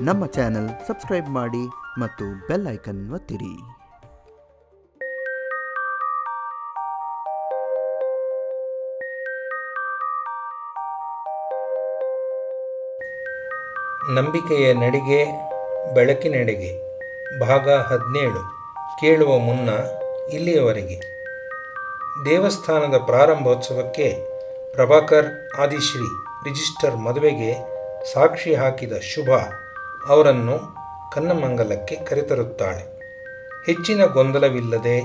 ನಮ್ಮ channel subscribe ಮಾಡಿ ಮತ್ತು ಬೆಲ್ ಐಕನ್ ಒತ್ತಿರಿ. ನಂಬಿಕೆಯ ನಡಿಗೆ ಬೆಳಕಿನೆಡೆಗೆ ಭಾಗ ಹದಿನೇಳು, ಕೇಳುವ ಮುನ್ನ ಇಲ್ಲಿಯವರೆಗೆ. ದೇವಸ್ಥಾನದ ಪ್ರಾರಂಭೋತ್ಸವಕ್ಕೆ ಪ್ರಭಾಕರ್, ಆದಿಶ್ರೀ ರಿಜಿಸ್ಟರ್ ಮದುವೆಗೆ ಸಾಕ್ಷಿ ಹಾಕಿದ ಶುಭ. ಅವರನ್ನು ಕನ್ನಮಂಗಲಕ್ಕೆ ಕರೆತರುತ್ತಾಳೆ. ಹೆಚ್ಚಿನ ಗೊಂದಲವಿಲ್ಲದೆ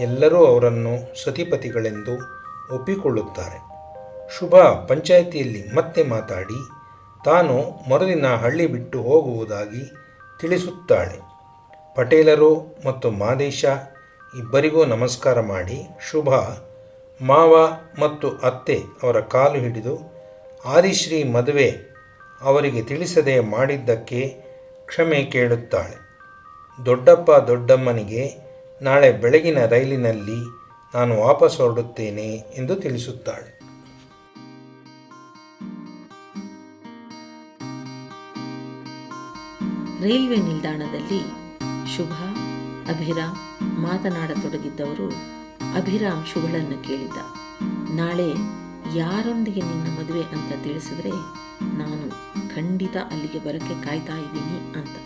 ಎಲ್ಲರೂ ಅವರನ್ನು ಸತಿಪತಿಗಳೆಂದು ಒಪ್ಪಿಕೊಳ್ಳುತ್ತಾರೆ. ಶುಭ ಪಂಚಾಯಿತಿಯಲ್ಲಿ ಮತ್ತೆ ಮಾತಾಡಿ, ತಾನು ಮರುದಿನ ಹಳ್ಳಿ ಬಿಟ್ಟು ಹೋಗುವುದಾಗಿ ತಿಳಿಸುತ್ತಾಳೆ. ಪಟೇಲರು ಮತ್ತು ಮಾದೇಶ ಇಬ್ಬರಿಗೂ ನಮಸ್ಕಾರ ಮಾಡಿ, ಶುಭ, ಮಾವ ಮತ್ತು ಅತ್ತೆ ಅವರ ಕಾಲು ಹಿಡಿದು ಆದಿಶ್ರೀ ಮದುವೆ ಅವರಿಗೆ ತಿಳಿಸದೆ ಮಾಡಿದ್ದಕ್ಕೆ ಕ್ಷಮೆ ಕೇಳುತ್ತಾಳೆ. ದೊಡ್ಡಪ್ಪ ದೊಡ್ಡಮ್ಮನಿಗೆ, ನಾಳೆ ಬೆಳಗಿನ ರೈಲಿನಲ್ಲಿ ನಾನು ವಾಪಸ್ ಹೊರಡುತ್ತೇನೆ ಎಂದು ತಿಳಿಸುತ್ತಾಳೆ. ರೈಲ್ವೆ ನಿಲ್ದಾಣದಲ್ಲಿ ಶುಭ, ಅಭಿರಾಮ್ ಮಾತನಾಡತೊಡಗಿದ್ದವರು ಅಭಿರಾಮ್ ಶುಭಳನ್ನು ಕೇಳಿದ್ದ. ನಾಳೆ ಯಾರೊಂದಿಗೆ ನಿನ್ನ ಮದುವೆ ಅಂತ ತಿಳಿಸಿದ್ರೆ ನಾನು ಖಂಡಿತ ಅಲ್ಲಿಗೆ ಬರಕ್ಕೆ ಕಾಯ್ತಾ ಇದ್ದೀನಿ ಅಂತ.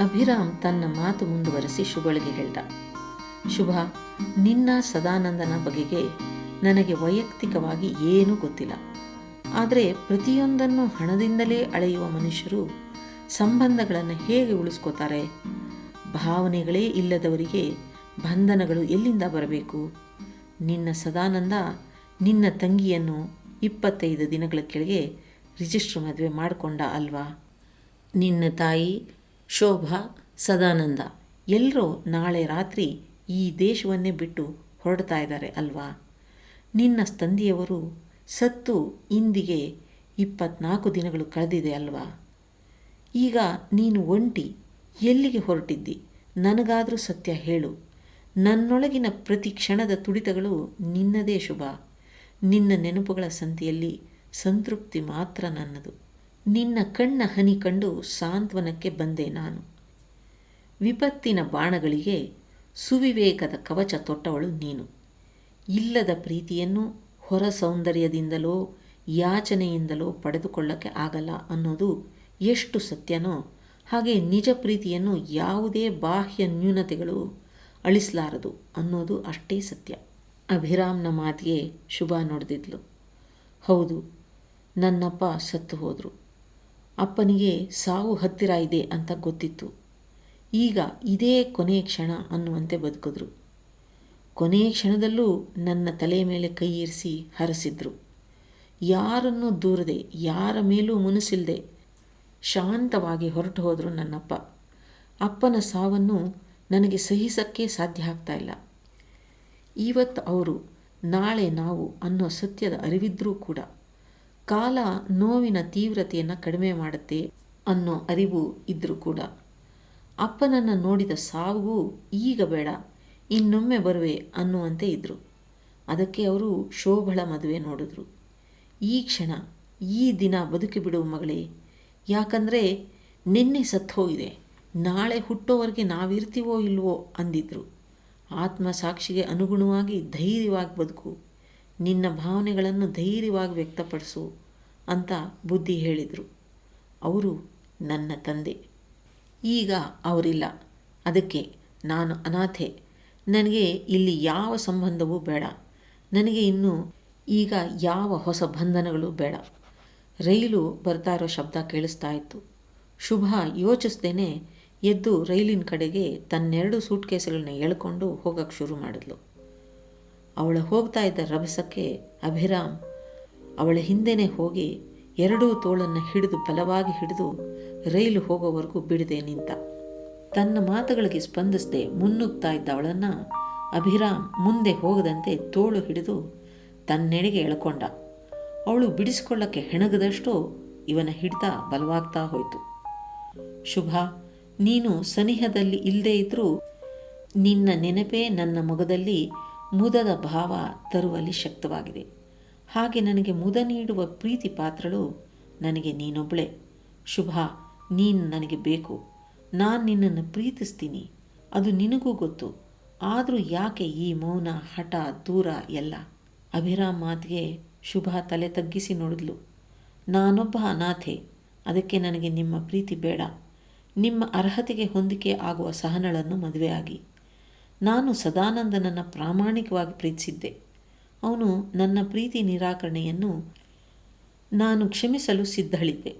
ಅಭಿರಾಮ್ ತನ್ನ ಮಾತು ಮುಂದುವರೆಸಿ ಶುಭಳಿಗೆ ಹೇಳ್ದ. ಶುಭ, ನಿನ್ನ ಸದಾನಂದನ ಬಗೆಗೆ ನನಗೆ ವೈಯಕ್ತಿಕವಾಗಿ ಏನೂ ಗೊತ್ತಿಲ್ಲ. ಆದರೆ ಪ್ರತಿಯೊಂದನ್ನು ಹಣದಿಂದಲೇ ಅಳೆಯುವ ಮನುಷ್ಯರು ಸಂಬಂಧಗಳನ್ನು ಹೇಗೆ ಉಳಿಸ್ಕೋತಾರೆ? ಭಾವನೆಗಳೇ ಇಲ್ಲದವರಿಗೆ ಬಂಧನಗಳು ಎಲ್ಲಿಂದ ಬರಬೇಕು? ನಿನ್ನ ಸದಾನಂದ ನಿನ್ನ ತಂಗಿಯನ್ನು ಇಪ್ಪತ್ತೈದು ದಿನಗಳ ಕೆಳಗೆ ರಿಜಿಸ್ಟ್ರ್ ಮದುವೆ ಮಾಡಿಕೊಂಡ ಅಲ್ವಾ? ನಿನ್ನ ತಾಯಿ ಶೋಭಾ ಸದಾನಂದ. ಎಲ್ಲರೂ ನಾಳೆ ರಾತ್ರಿ ಈ ದೇಶವನ್ನೇ ಬಿಟ್ಟು ಹೊರಡ್ತಾ ಇದ್ದಾರೆ ಅಲ್ವಾ? ನಿನ್ನ ತಂದೆಯವರು ಸತ್ತು ಇಂದಿಗೆ ಇಪ್ಪತ್ನಾಲ್ಕು ದಿನಗಳು ಕಳೆದಿದೆ ಅಲ್ವಾ? ಈಗ ನೀನು ಒಂಟಿ ಎಲ್ಲಿಗೆ ಹೊರಟಿದ್ದಿ? ನನಗಾದರೂ ಸತ್ಯ ಹೇಳು. ನನ್ನೊಳಗಿನ ಪ್ರತಿ ಕ್ಷಣದ ತುಡಿತಗಳು ನಿನ್ನದೇ ಶುಭ. ನಿನ್ನ ನೆನಪುಗಳ ಸಂತೆಯಲ್ಲಿ ಸಂತೃಪ್ತಿ ಮಾತ್ರ ನನ್ನದು. ನಿನ್ನ ಕಣ್ಣ ಹನಿ ಕಂಡು ಸಾಂತ್ವನಕ್ಕೆ ಬಂದೆ ನಾನು. ವಿಪತ್ತಿನ ಬಾಣಗಳಿಗೆ ಸುವಿವೇಕದ ಕವಚ ತೊಟ್ಟವಳು ನೀನು. ಇಲ್ಲದ ಪ್ರೀತಿಯನ್ನು ಹೊರ ಸೌಂದರ್ಯದಿಂದಲೋ ಯಾಚನೆಯಿಂದಲೋ ಪಡೆದುಕೊಳ್ಳಕ್ಕೆ ಆಗಲ್ಲ ಅನ್ನೋದು ಎಷ್ಟು ಸತ್ಯನೋ ಹಾಗೆ ನಿಜ ಪ್ರೀತಿಯನ್ನು ಯಾವುದೇ ಬಾಹ್ಯ ನ್ಯೂನತೆಗಳು ಅಳಿಸಲಾರದು ಅನ್ನೋದು ಅಷ್ಟೇ ಸತ್ಯ. ಅಭಿರಾಮ್ನ ಮಾತಿಗೆ ಶುಭ ನೋಡಿದ್ಲು ಹೌದು ನನ್ನಪ್ಪ ಸತ್ತು ಹೋದರು. ಅಪ್ಪನಿಗೆ ಸಾವು ಹತ್ತಿರ ಇದೆ ಅಂತ ಗೊತ್ತಿತ್ತು. ಈಗ ಇದೇ ಕೊನೆಯ ಕ್ಷಣ ಅನ್ನುವಂತೆ ಬದುಕಿದ್ರು. ಕೊನೆಯ ಕ್ಷಣದಲ್ಲೂ ನನ್ನ ತಲೆ ಮೇಲೆ ಕೈ ಇರಿಸಿ ಹರಸಿದ್ರು. ಯಾರನ್ನೂ ದೂರದೆ, ಯಾರ ಮೇಲೂ ಮುನಿಸಿಲ್ಲದೆ ಶಾಂತವಾಗಿ ಹೊರಟು ಹೋದರು ನನ್ನಪ್ಪ. ಅಪ್ಪನ ಸಾವನ್ನು ನನಗೆ ಸಹಿಸಕ್ಕೆ ಸಾಧ್ಯ ಆಗ್ತಾ ಇಲ್ಲ. ಇವತ್ತು ಅವರು, ನಾಳೆ ನಾವು ಅನ್ನೋ ಸತ್ಯದ ಅರಿವಿದ್ರೂ ಕೂಡ ಕಾಲ ನೋವಿನ ತೀವ್ರತೆಯನ್ನು ಕಡಿಮೆ ಮಾಡುತ್ತೆ ಅನ್ನೋ ಅರಿವು ಇದ್ದರೂ ಕೂಡ. ಅಪ್ಪನನ್ನು ನೋಡಿದ ಸಾವು ಈಗ ಬೇಡ, ಇನ್ನೊಮ್ಮೆ ಬರುವೆ ಅನ್ನುವಂತೆ ಇದ್ದರು ಅದಕ್ಕೆ ಅವರು ಶೋಭಳ ಮದುವೆ ನೋಡಿದ್ರು. ಈ ಕ್ಷಣ, ಈ ದಿನ ಬದುಕಿ ಬಿಡುವ ಮಗಳೇ. ಯಾಕಂದರೆ ನಿನ್ನೆ ಸತ್ತು ಹೋಗಿದೆ, ನಾಳೆ ಹುಟ್ಟೋವರೆಗೆ ನಾವಿರ್ತೀವೋ ಇಲ್ವೋ ಅಂದಿದ್ರು. ಆತ್ಮಸಾಕ್ಷಿಗೆ ಅನುಗುಣವಾಗಿ ಧೈರ್ಯವಾಗಿ ಬದುಕು. ನಿನ್ನ ಭಾವನೆಗಳನ್ನು ಧೈರ್ಯವಾಗಿ ವ್ಯಕ್ತಪಡಿಸು ಅಂತ ಬುದ್ಧಿ ಹೇಳಿದರು. ಅವರು ನನ್ನ ತಂದೆ. ಈಗ ಅವರಿಲ್ಲ. ಅದಕ್ಕೆ ನಾನು ಅನಾಥೆ. ನನಗೆ ಇಲ್ಲಿ ಯಾವ ಸಂಬಂಧವೂ ಬೇಡ. ನನಗೆ ಇನ್ನು ಈಗ ಯಾವ ಹೊಸ ಬಂಧನಗಳು ಬೇಡ. ರೈಲು ಬರ್ತಾ ಇರೋ ಶಬ್ದ ಕೇಳಿಸ್ತಾ ಇತ್ತು. ಶುಭ ಯೋಚಿಸ್ದೇನೆ ಎದ್ದು ರೈಲಿನ ಕಡೆಗೆ ತನ್ನೆರಡು ಸೂಟ್ ಕೇಸ್ಗಳನ್ನ ಎಳ್ಕೊಂಡು ಹೋಗಕ್ಕೆ ಶುರು ಮಾಡಿದ್ಲು. ಅವಳು ಹೋಗ್ತಾ ಇದ್ದ ರಭಸಕ್ಕೆ ಅಭಿರಾಮ್ ಅವಳ ಹಿಂದೆನೇ ಹೋಗಿ ಎರಡೂ ತೋಳನ್ನು ಹಿಡಿದು ಬಲವಾಗಿ ಹಿಡಿದು ರೈಲು ಹೋಗೋವರೆಗೂ ಬಿಡದೆ ನಿಂತ. ತನ್ನ ಮಾತುಗಳಿಗೆ ಸ್ಪಂದಿಸದೆ ಮುನ್ನುಗ್ತಾ ಇದ್ದ ಅವಳನ್ನು ಅಭಿರಾಮ್ ಮುಂದೆ ಹೋಗದಂತೆ ತೋಳು ಹಿಡಿದು ತನ್ನೆಡೆಗೆ ಎಳ್ಕೊಂಡ. ಅವಳು ಬಿಡಿಸಿಕೊಳ್ಳಕ್ಕೆ ಹೆಣಗದಷ್ಟು ಇವನ ಹಿಡಿತ ಬಲವಾಗ್ತಾ ಹೋಯಿತು. ಶುಭ, ನೀನು ಸನಿಹದಲ್ಲಿ ಇಲ್ಲದೇ ಇದ್ದರೂ ನಿನ್ನ ನೆನಪೇ ನನ್ನ ಮೊಗದಲ್ಲಿ ಮುದದ ಭಾವ ತರುವಲ್ಲಿ ಶಕ್ತವಾಗಿದೆ. ಹಾಗೆ ನನಗೆ ಮುದ ನೀಡುವ ಪ್ರೀತಿ ಪಾತ್ರಳು ನನಗೆ ನೀನೊಬ್ಬಳೆ ಶುಭ, ನೀನು ನನಗೆ ಬೇಕು. ನಾನು ನಿನ್ನನ್ನು ಪ್ರೀತಿಸ್ತೀನಿ. ಅದು ನಿನಗೂ ಗೊತ್ತು. ಆದರೂ ಯಾಕೆ ಈ ಮೌನ, ಹಠ, ದೂರ ಎಲ್ಲ? ಅಭಿರಾಮ್ ಮಾತಿಗೆ ಶುಭ ತಲೆ ತಗ್ಗಿಸಿ ನೋಡಿದ್ಲು. ನಾನೊಬ್ಬ ಅನಾಥೆ. ಅದಕ್ಕೆ ನನಗೆ ನಿಮ್ಮ ಪ್ರೀತಿ ಬೇಡ. ನಿಮ್ಮ ಅರ್ಹತೆಗೆ ಹೊಂದಿಕೆ ಆಗುವ ಸಹನಳನ್ನು ಮದುವೆಯಾಗಿ. ನಾನು ಸದಾನಂದನನ್ನು ಪ್ರಾಮಾಣಿಕವಾಗಿ ಪ್ರೀತಿಸಿದ್ದೆ. ಅವನು ನನ್ನ ಪ್ರೀತಿ ನಿರಾಕರಣೆಯನ್ನು ನಾನು ಕ್ಷಮಿಸಲು ಸಿದ್ಧಳಿದ್ದೆ.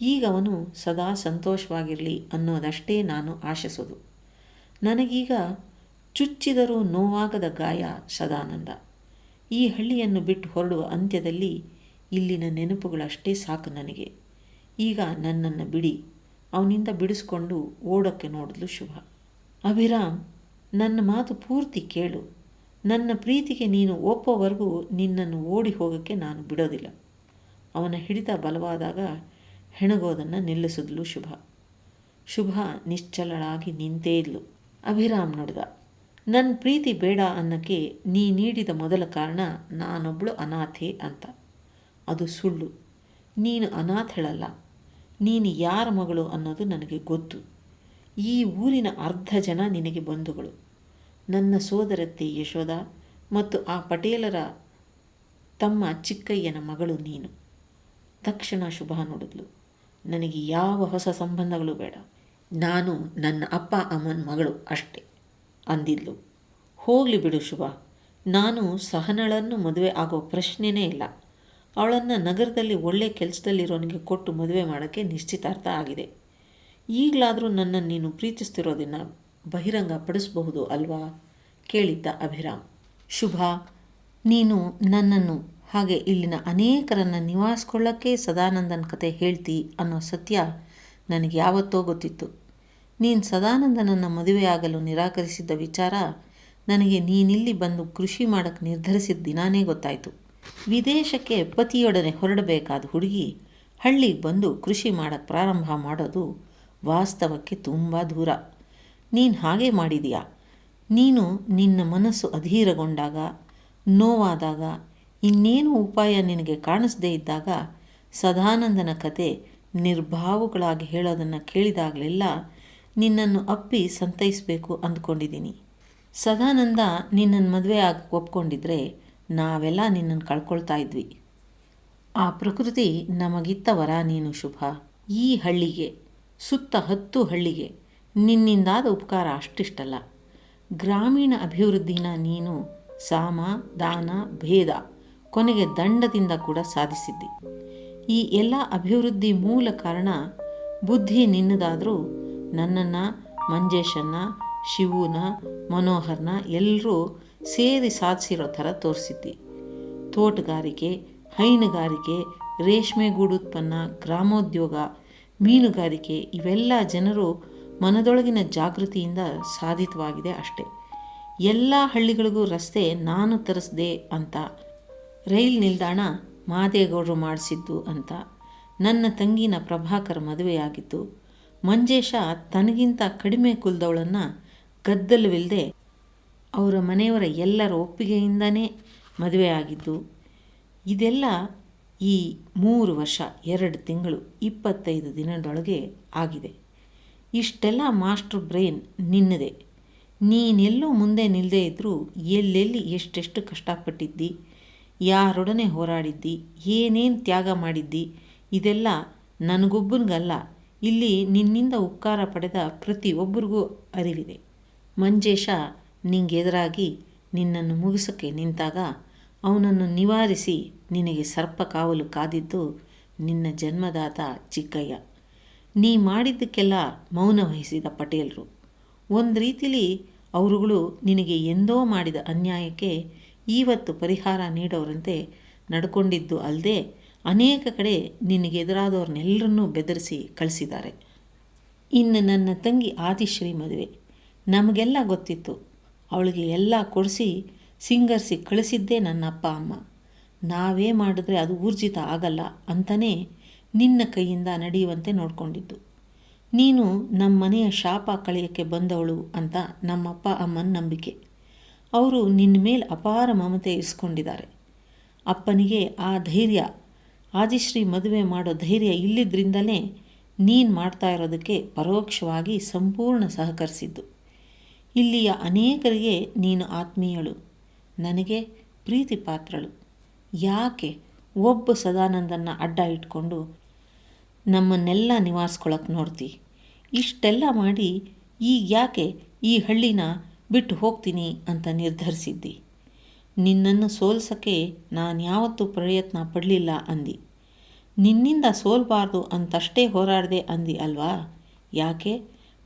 ಈಗ ಅವನು ಸದಾ ಸಂತೋಷವಾಗಿರಲಿ ಅನ್ನೋದಷ್ಟೇ ನಾನು ಆಶಿಸೋದು. ನನಗೀಗ ಚುಚ್ಚಿದರೂ ನೋವಾಗದ ಗಾಯ ಸದಾನಂದ. ಈ ಹಳ್ಳಿಯನ್ನು ಬಿಟ್ಟು ಹೊರಡುವ ಅಂತ್ಯದಲ್ಲಿ ಇಲ್ಲಿನ ನೆನಪುಗಳಷ್ಟೇ ಸಾಕು ನನಗೆ. ಈಗ ನನ್ನನ್ನು ಬಿಡಿ, ಅವನಿಂದ ಬಿಡಿಸ್ಕೊಂಡು ಓಡೋಕ್ಕೆ ನೋಡಿದ್ಲು ಶುಭ. ಅಭಿರಾಮ್ ನನ್ನ ಮಾತು ಪೂರ್ತಿ ಕೇಳು. ನನ್ನ ಪ್ರೀತಿಗೆ ನೀನು ಒಪ್ಪೋವರೆಗೂ ನಿನ್ನನ್ನು ಓಡಿ ಹೋಗೋಕ್ಕೆ ನಾನು ಬಿಡೋದಿಲ್ಲ. ಅವನ ಹಿಡಿತ ಬಲವಾದಾಗ ಹೆಣಗೋದನ್ನು ನಿಲ್ಲಿಸಿದ್ಲು ಶುಭ. ಶುಭ ನಿಶ್ಚಲಳಾಗಿ ನಿಂತೇ ಇದ್ಲು. ಅಭಿರಾಮ್ ನೋಡಿದ ನನ್ನ ಪ್ರೀತಿ ಬೇಡ ಅನ್ನಕ್ಕೆ ನೀ ನೀಡಿದ ಮೊದಲ ಕಾರಣ ನಾನೊಬ್ಬಳು ಅನಾಥೆ ಅಂತ. ಅದು ಸುಳ್ಳು. ನೀನು ಅನಾಥಳಲ್ಲ ನೀನು ಯಾರ ಮಗಳು ಅನ್ನೋದು ನನಗೆ ಗೊತ್ತು. ಈ ಊರಿನ ಅರ್ಧ ಜನ ನಿನಗೆ ಬಂಧುಗಳು. ನನ್ನ ಸೋದರತ್ತೆ ಯಶೋಧ ಮತ್ತು ಆ ಪಟೇಲರ ತಮ್ಮ ಚಿಕ್ಕಯ್ಯನ ಮಗಳು ನೀನು. ತಕ್ಷಣ ಶುಭ ನೋಡಿದ್ಲು. ನನಗೆ ಯಾವ ಹೊಸ ಸಂಬಂಧಗಳು ಬೇಡ. ನಾನು ನನ್ನ ಅಪ್ಪ ಅಮ್ಮನ ಮಗಳು ಅಷ್ಟೆ ಅಂದಿದ್ಲು. ಹೋಗಲಿ ಬಿಡು ಶುಭ. ನಾನು ಸಹನಳನ್ನು ಮದುವೆ ಆಗೋ ಪ್ರಶ್ನೆನೇ ಇಲ್ಲ. ಅವಳನ್ನು ನಗರದಲ್ಲಿ ಒಳ್ಳೆ ಕೆಲಸದಲ್ಲಿರೋನಿಗೆ ಕೊಟ್ಟು ಮದುವೆ ಮಾಡೋಕ್ಕೆ ನಿಶ್ಚಿತಾರ್ಥ ಆಗಿದೆ. ಈಗಲಾದರೂ ನನ್ನನ್ನು ನೀನು ಪ್ರೀತಿಸ್ತಿರೋದನ್ನು ಬಹಿರಂಗ ಪಡಿಸಬಹುದು ಅಲ್ವಾ? ಕೇಳಿದ್ದ ಅಭಿರಾಮ್. ಶುಭ, ನೀನು ನನ್ನನ್ನು, ಹಾಗೆ ಇಲ್ಲಿನ ಅನೇಕರನ್ನು ನಿವಾರಿಸ್ಕೊಳ್ಳೋಕ್ಕೆ ಸದಾನಂದನ ಕತೆ ಹೇಳ್ತಿ ಅನ್ನೋ ಸತ್ಯ ನನಗೆ ಯಾವತ್ತೋ ಗೊತ್ತಿತ್ತು. ನೀನು ಸದಾನಂದನನ್ನು ಮದುವೆಯಾಗಲು ನಿರಾಕರಿಸಿದ್ದ ವಿಚಾರ ನನಗೆ ನೀನಿಲ್ಲಿ ಬಂದು ಕೃಷಿ ಮಾಡಕ್ಕೆ ನಿರ್ಧರಿಸಿದ ದಿನಾನೇ ಗೊತ್ತಾಯಿತು. ವಿದೇಶಕ್ಕೆ ಪತಿಯೊಡನೆ ಹೊರಡಬೇಕಾದ ಹುಡುಗಿ ಹಳ್ಳಿಗೆ ಬಂದು ಕೃಷಿ ಮಾಡೋಕ್ಕೆ ಪ್ರಾರಂಭ ಮಾಡೋದು ವಾಸ್ತವಕ್ಕೆ ತುಂಬ ದೂರ. ನೀನು ಹಾಗೆ ಮಾಡಿದೀಯಾ? ನೀನು ನಿನ್ನ ಮನಸ್ಸು ಅಧೀರಗೊಂಡಾಗ, ನೋವಾದಾಗ, ಇನ್ನೇನು ಉಪಾಯ ನಿನಗೆ ಕಾಣಿಸದೇ ಇದ್ದಾಗ ಸದಾನಂದನ ಕತೆ ನಿರ್ಭಾವುಗಳಾಗಿ ಹೇಳೋದನ್ನು ಕೇಳಿದಾಗಲೆಲ್ಲ ನಿನ್ನನ್ನು ಅಪ್ಪಿ ಸಂತೈಸಬೇಕು ಅಂದ್ಕೊಂಡಿದ್ದೀನಿ ಸದಾನಂದ ನಿನ್ನನ್ನು ಮದುವೆ ಆಗಿ ಒಪ್ಕೊಂಡಿದ್ರೆ ನಾವೆಲ್ಲ ನಿನ್ನನ್ನು ಕಳ್ಕೊಳ್ತಾ ಇದ್ವಿ. ಆ ಪ್ರಕೃತಿ ನಮಗಿತ್ತ ವರ ನೀನು ಶುಭ. ಈ ಹಳ್ಳಿಗೆ, ಸುತ್ತ ಹತ್ತು ಹಳ್ಳಿಗೆ ನಿನ್ನಿಂದಾದ ಉಪಕಾರ ಅಷ್ಟಿಷ್ಟಲ್ಲ. ಗ್ರಾಮೀಣ ಅಭಿವೃದ್ಧಿನ ನೀನು ಸಾಮ, ದಾನ, ಭೇದ ಕೊನೆಗೆ ದಂಡದಿಂದ ಕೂಡ ಸಾಧಿಸಿದ್ದಿ. ಈ ಎಲ್ಲ ಅಭಿವೃದ್ಧಿ ಮೂಲ ಕಾರಣ ಬುದ್ಧಿ ನಿನ್ನದಾದರೂ ನನ್ನನ್ನು, ಮಂಜೇಶನ್ನ, ಶಿವನ, ಮನೋಹರ್ನ ಎಲ್ಲರೂ ಸೇರಿ ಸಾಧಿಸಿರೋ ಥರ ತೋರಿಸಿದ್ದಿ. ತೋಟಗಾರಿಕೆ, ಹೈನುಗಾರಿಕೆ ರೇಷ್ಮೆ ಗೂಡು ಉತ್ಪನ್ನ, ಗ್ರಾಮೋದ್ಯೋಗ, ಮೀನುಗಾರಿಕೆ ಇವೆಲ್ಲ ಜನರು ಮನದೊಳಗಿನ ಜಾಗೃತಿಯಿಂದ ಸಾಧಿತವಾಗಿದೆ ಅಷ್ಟೇ. ಎಲ್ಲ ಹಳ್ಳಿಗಳಿಗೂ ರಸ್ತೆ ನಾನು ತರಿಸ್ದೆ ಅಂತ, ರೈಲ್ ನಿಲ್ದಾಣ ಮಾದೇಗೌಡರು ಮಾಡಿಸಿದ್ದು ಅಂತ, ನನ್ನ ತಂಗಿನ ಪ್ರಭಾಕರ್ ಮದುವೆಯಾಗಿದ್ದು, ಮಂಜೇಶ ತನಗಿಂತ ಕಡಿಮೆ ಕುಲದವಳನ್ನು ಗದ್ದಲವಿಲ್ಲದೆ ಅವರ ಮನೆಯವರ ಎಲ್ಲರ ಒಪ್ಪಿಗೆಯಿಂದನೇ ಮದುವೆಯಾಗಿದ್ದು, ಇದೆಲ್ಲ ಈ ಮೂರು ವರ್ಷ, ಎರಡು ತಿಂಗಳು, ಇಪ್ಪತ್ತೈದು ದಿನದೊಳಗೆ ಆಗಿದೆ. ಇಷ್ಟೆಲ್ಲ ಮಾಸ್ಟರ್ ಬ್ರೈನ್ ನಿನ್ನದೇ. ನೀನೆಲ್ಲೂ ಮುಂದೆ ನಿಲ್ಲದೆ ಇದ್ದರೂ ಎಲ್ಲೆಲ್ಲಿ ಎಷ್ಟೆಷ್ಟು ಕಷ್ಟಪಟ್ಟಿದ್ದಿ? ಯಾರೊಡನೆ ಹೋರಾಡಿದ್ದಿ? ಏನೇನು ತ್ಯಾಗ ಮಾಡಿದ್ದಿ? ಇದೆಲ್ಲ ನನಗೊಬ್ಬನಿಗಲ್ಲ. ಇಲ್ಲಿ ನಿನ್ನಿಂದ ಉಪಕಾರ ಪಡೆದ ಪ್ರತಿಯೊಬ್ಬರಿಗೂ ಅರಿವಿದೆ. ಮಂಜೇಶ ನಿಂಗೆದುರಾಗಿ ನಿನ್ನನ್ನು ಮುಗಿಸೋಕ್ಕೆ ನಿಂತಾಗ ಅವನನ್ನು ನಿವಾರಿಸಿ ನಿನಗೆ ಸರ್ಪ ಕಾವಲು ಕಾದಿದ್ದು ನಿನ್ನ ಜನ್ಮದಾತ ಚಿಕ್ಕಯ್ಯ. ನೀ ಮಾಡಿದ್ದಕ್ಕೆಲ್ಲ ಮೌನ ವಹಿಸಿದ ಪಟೇಲರು. ಒಂದು ರೀತಿಲಿ ಅವರುಗಳು ನಿನಗೆ ಎಂದೋ ಮಾಡಿದ ಅನ್ಯಾಯಕ್ಕೆ ಇವತ್ತು ಪರಿಹಾರ ನೀಡೋರಂತೆ ನಡ್ಕೊಂಡಿದ್ದು ಅಲ್ಲದೆ ಅನೇಕ ಕಡೆ ನಿನಗೆ ಎದುರಾದವ್ರನ್ನೆಲ್ಲರನ್ನೂ ಬೆದರಿಸಿ ಕಳಿಸಿದ್ದಾರೆ. ಇನ್ನು ನನ್ನ ತಂಗಿ ಆದಿಶ್ರೀ ಮದುವೆ. ನಮಗೆಲ್ಲ ಗೊತ್ತಿತ್ತು. ಅವಳಿಗೆ ಎಲ್ಲ ಕೊಡಿಸಿ, ಸಿಂಗರ್ಸಿ ಕಳಿಸಿದ್ದೇ ನನ್ನ ಅಪ್ಪ ಅಮ್ಮ. ನಾವೇ ಮಾಡಿದ್ರೆ ಅದು ಊರ್ಜಿತ ಆಗಲ್ಲ ಅಂತಲೇ ನಿನ್ನ ಕೈಯಿಂದ ನಡೆಯುವಂತೆ ನೋಡಿಕೊಂಡಿದ್ದು. ನೀನು ನಮ್ಮ ಮನೆಯ ಶಾಪ ಕಳೆಯಕ್ಕೆ ಬಂದವಳು ಅಂತ ನಮ್ಮಪ್ಪ ಅಮ್ಮನ ನಂಬಿಕೆ. ಅವರು ನಿನ್ನ ಮೇಲೆ ಅಪಾರ ಮಮತೆ ಇರಿಸ್ಕೊಂಡಿದ್ದಾರೆ ಅಪ್ಪನಿಗೆ ಆ ಧೈರ್ಯ, ಆದಿಶ್ರೀ ಮದುವೆ ಮಾಡೋ ಧೈರ್ಯ ಇಲ್ಲಿದ್ದರಿಂದಲೇ ನೀನು ಮಾಡ್ತಾ ಇರೋದಕ್ಕೆ ಪರೋಕ್ಷವಾಗಿ ಸಂಪೂರ್ಣ ಸಹಕರಿಸಿದ್ದು. ಇಲ್ಲಿಯ ಅನೇಕರಿಗೆ ನೀನು ಆತ್ಮೀಯಳು, ನನಗೆ ಪ್ರೀತಿ ಪಾತ್ರಳು ಯಾಕೆ ಒಬ್ಬ ಸದಾನಂದನ್ನು ಅಡ್ಡ ಇಟ್ಕೊಂಡು ನಮ್ಮನ್ನೆಲ್ಲ ನಿವಾರಿಸ್ಕೊಳಕ್ಕೆ ನೋಡ್ತಿ. ಇಷ್ಟೆಲ್ಲ ಮಾಡಿ ಈಗ ಯಾಕೆ ಈ ಹಳ್ಳಿನ ಬಿಟ್ಟು ಹೋಗ್ತೀನಿ ಅಂತ ನಿರ್ಧರಿಸಿದ್ದಿ? ನಿನ್ನನ್ನು ಸೋಲ್ಸೋಕ್ಕೆ ನಾನು ಯಾವತ್ತೂ ಪ್ರಯತ್ನ ಪಡಲಿಲ್ಲ ಅಂದಿ. ನಿನ್ನಿಂದ ಸೋಲ್ಬಾರ್ದು ಅಂತಷ್ಟೇ ಹೋರಾಡಿದೆ ಅಂದಿ ಅಲ್ವಾ? ಯಾಕೆ?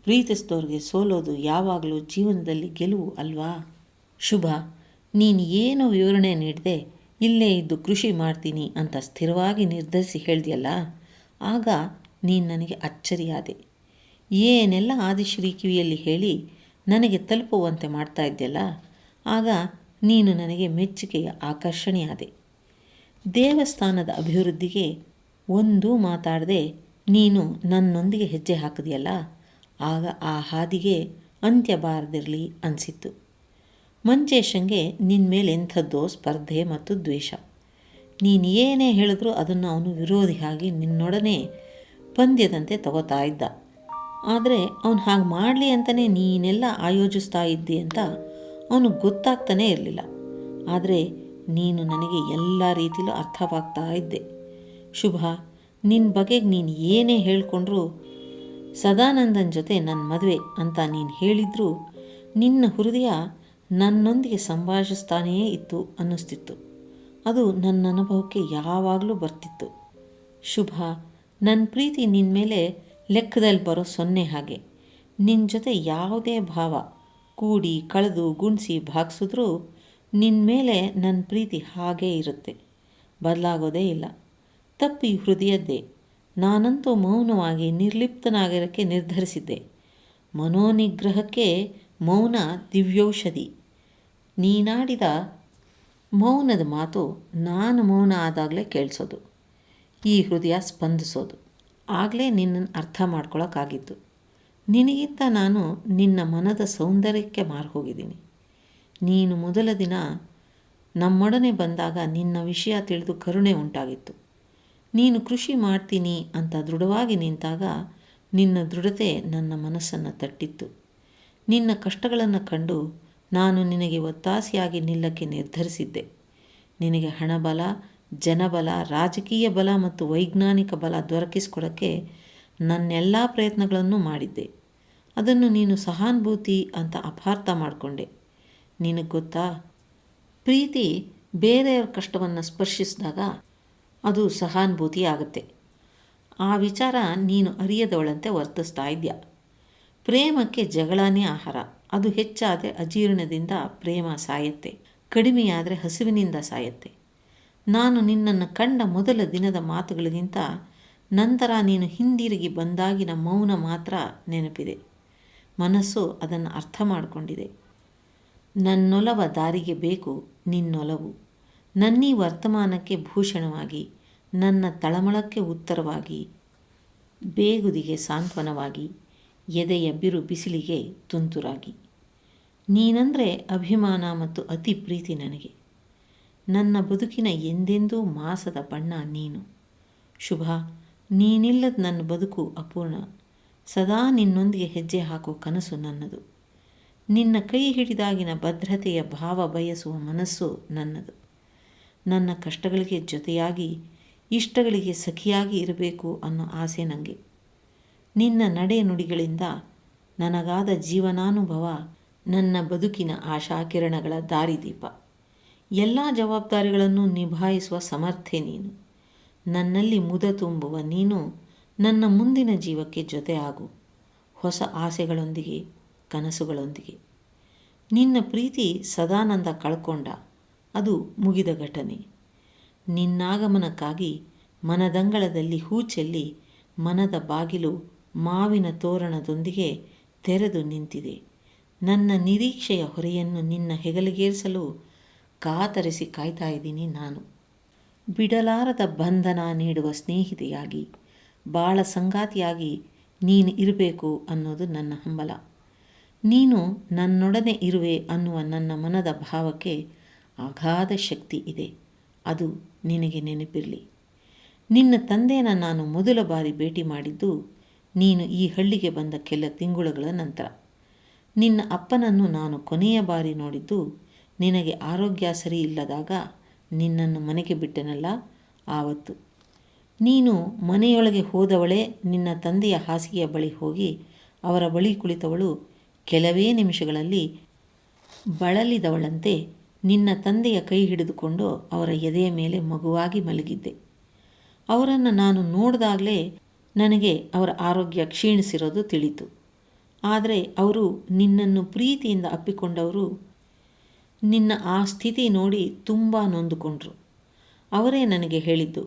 ಪ್ರೀತಿಸಿದವ್ರಿಗೆ ಸೋಲೋದು ಯಾವಾಗಲೂ ಜೀವನದಲ್ಲಿ ಗೆಲುವು ಅಲ್ವಾ? ಶುಭ. ನೀನು ಏನು ವಿವರಣೆ ನೀಡದೆ ಇಲ್ಲೇ ಇದ್ದು ಕೃಷಿ ಮಾಡ್ತೀನಿ ಅಂತ ಸ್ಥಿರವಾಗಿ ನಿರ್ಧರಿಸಿ ಹೇಳ್ದಿಯಲ್ಲ? ಆಗ ನೀನು ನನಗೆ ಅಚ್ಚರಿಯಾದೆ. ಏನೆಲ್ಲ ಆದಿಶ್ರೀ ಕಿವಿಯಲ್ಲಿ ಹೇಳಿ ನನಗೆ ತಲುಪುವಂತೆ ಮಾಡ್ತಾ ಇದ್ದೆಲ್ಲ ಆಗ ನೀನು ನನಗೆ ಮೆಚ್ಚುಗೆಯ ಆಕರ್ಷಣೆಯಾದೆ. ದೇವಸ್ಥಾನದ ಅಭಿವೃದ್ಧಿಗೆ ಒಂದೂ ಮಾತಾಡದೆ ನೀನು ನನ್ನೊಂದಿಗೆ ಹೆಜ್ಜೆ ಹಾಕಿದೆಯಲ್ಲ, ಆಗ ಆ ಹಾದಿಗೆ ಅಂತ್ಯ ಬಾರದಿರಲಿ ಅನಿಸಿತ್ತು. ಮಂಚೇಶಂಗೆ ನಿನ್ನ ಮೇಲೆ ಎಂಥದ್ದೋ ಸ್ಪರ್ಧೆ ಮತ್ತು ದ್ವೇಷ. ನೀನು ಏನೇ ಹೇಳಿದ್ರೂ ಅದನ್ನು ಅವನು ವಿರೋಧಿಯಾಗಿ ನಿನ್ನೊಡನೆ ಪಂದ್ಯದಂತೆ ತಗೋತಾ ಇದ್ದ. ಆದರೆ ಅವನು ಹಾಗೆ ಮಾಡಲಿ ಅಂತಲೇ ನೀನೆಲ್ಲ ಆಯೋಜಿಸ್ತಾ ಇದ್ದಿ ಅಂತ ಅವನು ಗೊತ್ತಾಗ್ತಾನೇ ಇರಲಿಲ್ಲ. ಆದರೆ ನೀನು ನನಗೆ ಎಲ್ಲ ರೀತಿಲೂ ಅರ್ಥವಾಗ್ತಾ ಇದ್ದೆ. ಶುಭ ನಿನ್ನ ಬಗೆಗೆ ನೀನು ಏನೇ ಹೇಳಿಕೊಂಡ್ರೂ ಸದಾನಂದನ ಜೊತೆ ನನ್ನ ಮದುವೆ ಅಂತ ನೀನು ಹೇಳಿದರೂ ನಿನ್ನ ಹೃದಯ ನನ್ನೊಂದಿಗೆ ಸಂಭಾಷಿಸ್ತಾನೇ ಇತ್ತು ಅನ್ನಿಸ್ತಿತ್ತು. ಅದು ನನ್ನ ಅನುಭವಕ್ಕೆ ಯಾವಾಗಲೂ ಬರ್ತಿತ್ತು. ಶುಭ ನನ್ನ ಪ್ರೀತಿ ನಿನ್ನ ಮೇಲೆ ಲೆಕ್ಕದಲ್ಲಿ ಬರೋ ಸೊನ್ನೆ ಹಾಗೆ. ನಿನ್ನ ಜೊತೆ ಯಾವುದೇ ಭಾವ, ಕೂಡಿ, ಕಳೆದು, ಗುಣಿಸಿ, ಭಾಗಿಸಿದ್ರೂ ನಿನ್ನ ಮೇಲೆ ನನ್ನ ಪ್ರೀತಿ ಹಾಗೇ ಇರುತ್ತೆ. ಬದಲಾಗೋದೇ ಇಲ್ಲ. ತಪ್ಪಿ ಹೃದಯದ್ದೇ. ನಾನಂತೂ ಮೌನವಾಗಿ ನಿರ್ಲಿಪ್ತನಾಗಿರೋಕ್ಕೆ ನಿರ್ಧರಿಸಿದ್ದೆ. ಮನೋನಿಗ್ರಹಕ್ಕೆ ಮೌನ ದಿವ್ಯೌಷಧಿ. ನೀನಾಡಿದ ಮೌನದ ಮಾತು ನಾನು ಮೌನ ಆದಾಗಲೇ ಕೇಳಿಸೋದು. ಈ ಹೃದಯ ಸ್ಪಂದಿಸೋದು. ಆಗಲೇ ನಿನ್ನನ್ನು ಅರ್ಥ ಮಾಡ್ಕೊಳ್ಳೋಕ್ಕಾಗಿತ್ತು ನಿನಗಿಂತ ನಾನು ನಿನ್ನ ಮನದ ಸೌಂದರ್ಯಕ್ಕೆ ಮಾರು ಹೋಗಿದ್ದೀನಿ. ನೀನು ಮೊದಲ ದಿನ ನಮ್ಮೊಡನೆ ಬಂದಾಗ ನಿನ್ನ ವಿಷಯ ತಿಳಿದು ಕರುಣೆ ಉಂಟಾಗಿತ್ತು. ನೀನು ಕೃಷಿ ಮಾಡ್ತೀನಿ ಅಂತ ದೃಢವಾಗಿ ನಿಂತಾಗ ನಿನ್ನ ದೃಢತೆ ನನ್ನ ಮನಸ್ಸನ್ನು ತಟ್ಟಿತ್ತು. ನಿನ್ನ ಕಷ್ಟಗಳನ್ನು ಕಂಡು ನಾನು ನಿನಗೆ ಒತ್ತಾಸೆಯಾಗಿ ನಿಲ್ಲಕ್ಕೆ ನಿರ್ಧರಿಸಿದ್ದೆ. ನಿನಗೆ ಹಣಬಲ, ಜನಬಲ, ರಾಜಕೀಯ ಬಲ ಮತ್ತು ವೈಜ್ಞಾನಿಕ ಬಲ ದೊರಕಿಸಿಕೊಡೋಕ್ಕೆ ನನ್ನೆಲ್ಲ ಪ್ರಯತ್ನಗಳನ್ನು ಮಾಡಿದ್ದೆ. ಅದನ್ನು ನೀನು ಸಹಾನುಭೂತಿ ಅಂತ ಅಪಾರ್ಥ ಮಾಡಿಕೊಂಡೆ. ನಿನಗೆ ಗೊತ್ತಾ? ಪ್ರೀತಿ ಬೇರೆಯವ್ರ ಕಷ್ಟವನ್ನು ಸ್ಪರ್ಶಿಸಿದಾಗ ಅದು ಸಹಾನುಭೂತಿ ಆಗುತ್ತೆ. ಆ ವಿಚಾರ ನೀನು ಅರಿಯದವಳಂತೆ ವರ್ತಿಸ್ತಾ ಇದೆಯಾ. ಪ್ರೇಮಕ್ಕೆ ಜಗಳನೇ ಆಹಾರ. ಅದು ಹೆಚ್ಚಾದರೆ ಅಜೀರ್ಣದಿಂದ ಪ್ರೇಮ ಸಾಯತ್ತೆ, ಕಡಿಮೆಯಾದರೆ ಹಸಿವಿನಿಂದ ಸಾಯತ್ತೆ. ನಾನು ನಿನ್ನನ್ನು ಕಂಡ ಮೊದಲ ದಿನದ ಮಾತುಗಳಿಗಿಂತ ನಂತರ ನೀನು ಹಿಂದಿರುಗಿ ಬಂದಾಗಿನ ಮೌನ ಮಾತ್ರ ನೆನಪಿದೆ. ಮನಸ್ಸು ಅದನ್ನು ಅರ್ಥ ಮಾಡಿಕೊಂಡಿದೆ. ನನ್ನೊಲವ ದಾರಿಗೆ ಬೇಕು, ನಿನ್ನೊಲವು. ನನ್ನೀ ವರ್ತಮಾನಕ್ಕೆ ಭೂಷಣವಾಗಿ, ನನ್ನ ತಳಮಳಕ್ಕೆ ಉತ್ತರವಾಗಿ, ಬೇಗುದಿಗೆ ಸಾಂತ್ವನವಾಗಿ. ಎದೆಯ ಬಿರು ಬಿಸಿಲಿಗೆ ತುಂತುರಾಗಿ. ನೀನಂದರೆ ಅಭಿಮಾನ ಮತ್ತು ಅತಿ ಪ್ರೀತಿ ನನಗೆ. ನನ್ನ ಬದುಕಿನ ಎಂದೆಂದೂ ಮಾಸದ ಬಣ್ಣ ನೀನು. ಶುಭ, ನೀನಿಲ್ಲದ ನನ್ನ ಬದುಕು ಅಪೂರ್ಣ. ಸದಾ ನಿನ್ನೊಂದಿಗೆ ಹೆಜ್ಜೆ ಹಾಕೋ ಕನಸು ನನ್ನದು. ನಿನ್ನ ಕೈ ಹಿಡಿದಾಗಿನ ಭದ್ರತೆಯ ಭಾವ ಬಯಸುವ ಮನಸ್ಸು ನನ್ನದು. ನನ್ನ ಕಷ್ಟಗಳಿಗೆ ಜೊತೆಯಾಗಿ, ಇಷ್ಟಗಳಿಗೆ ಸಖಿಯಾಗಿ ಇರಬೇಕು ಅನ್ನೋ ಆಸೆ ನನಗೆ ನಿನ್ನ ನಡೆ ನುಡಿಗಳಿಂದ ನನಗಾದ ಜೀವನಾನುಭವ, ನನ್ನ ಬದುಕಿನ ಆಶಾಕಿರಣಗಳ ದಾರಿದೀಪ. ಎಲ್ಲ ಜವಾಬ್ದಾರಿಗಳನ್ನು ನಿಭಾಯಿಸುವ ಸಮರ್ಥೆ ನೀನು. ನನ್ನಲ್ಲಿ ಮುದ ತುಂಬುವ ನೀನು ನನ್ನ ಮುಂದಿನ ಜೀವಕ್ಕೆ ಜೊತೆ ಆಗು ಹೊಸ ಆಸೆಗಳೊಂದಿಗೆ, ಕನಸುಗಳೊಂದಿಗೆ. ನಿನ್ನ ಪ್ರೀತಿ ಸದಾನಂದ ಕಳ್ಕೊಂಡ, ಅದು ಮುಗಿದ ಘಟನೆ. ನಿನ್ನಾಗಮನಕ್ಕಾಗಿ ಮನದಂಗಳದಲ್ಲಿ ಹೂ ಚೆಲ್ಲಿ ಮನದ ಬಾಗಿಲು ಮಾವಿನ ತೋರಣದೊಂದಿಗೆ ತೆರೆದು ನಿಂತಿದೆ. ನನ್ನ ನಿರೀಕ್ಷೆಯ ಹೊರೆಯನ್ನು ನಿನ್ನ ಹೆಗಲಿಗೇರಿಸಲು ಕಾತರಿಸಿ ಕಾಯ್ತಾ ಇದ್ದೀನಿ ನಾನು. ಬಿಡಲಾರದ ಬಂಧನ ನೀಡುವ ಸ್ನೇಹಿತೆಯಾಗಿ, ಬಾಳ ಸಂಗಾತಿಯಾಗಿ ನೀನು ಇರಬೇಕು ಅನ್ನೋದು ನನ್ನ ಹಂಬಲ. ನೀನು ನನ್ನೊಡನೆ ಇರುವೆ ಅನ್ನುವ ನನ್ನ ಮನದ ಭಾವಕ್ಕೆ ಅಗಾಧ ಶಕ್ತಿ ಇದೆ. ಅದು ನಿನಗೆ ನೆನಪಿರಲಿ. ನಿನ್ನ ತಂದೆಯನ್ನು ನಾನು ಮೊದಲ ಬಾರಿ ಭೇಟಿ ಮಾಡಿದ್ದು ನೀನು ಈ ಹಳ್ಳಿಗೆ ಬಂದ ಕೆಲ ತಿಂಗಳುಗಳ ನಂತರ. ನಿನ್ನ ಅಪ್ಪನನ್ನು ನಾನು ಕೊನೆಯ ಬಾರಿ ನೋಡಿದ್ದು ನಿನಗೆ ಆರೋಗ್ಯ ಸರಿ ಇಲ್ಲದಾಗ ನಿನ್ನನ್ನು ಮನೆಗೆ ಬಿಟ್ಟೆನಲ್ಲ? ಆವತ್ತು. ನೀನು ಮನೆಯೊಳಗೆ ಹೋದವಳೇ ನಿನ್ನ ತಂದೆಯ ಹಾಸಿಗೆಯ ಬಳಿ ಹೋಗಿ ಅವರ ಬಳಿ ಕುಳಿತವಳು. ಕೆಲವೇ ನಿಮಿಷಗಳಲ್ಲಿ ಬಳಲಿದವಳಂತೆ ನಿನ್ನ ತಂದೆಯ ಕೈ ಹಿಡಿದುಕೊಂಡು ಅವರ ಎದೆಯ ಮೇಲೆ ಮಗುವಾಗಿ ಮಲಗಿದ್ದೆ. ಅವರನ್ನು ನಾನು ನೋಡಿದಾಗಲೇ ನನಗೆ ಅವರ ಆರೋಗ್ಯ ಕ್ಷೀಣಿಸಿರೋದು ತಿಳಿತು. ಆದರೆ ಅವರು ನಿನ್ನನ್ನು ಪ್ರೀತಿಯಿಂದ ಅಪ್ಪಿಕೊಂಡವರು ನಿನ್ನ ಆ ಸ್ಥಿತಿ ನೋಡಿ ತುಂಬ ನೊಂದುಕೊಂಡ್ರು. ಅವರೇ ನನಗೆ ಹೇಳಿದ್ದು,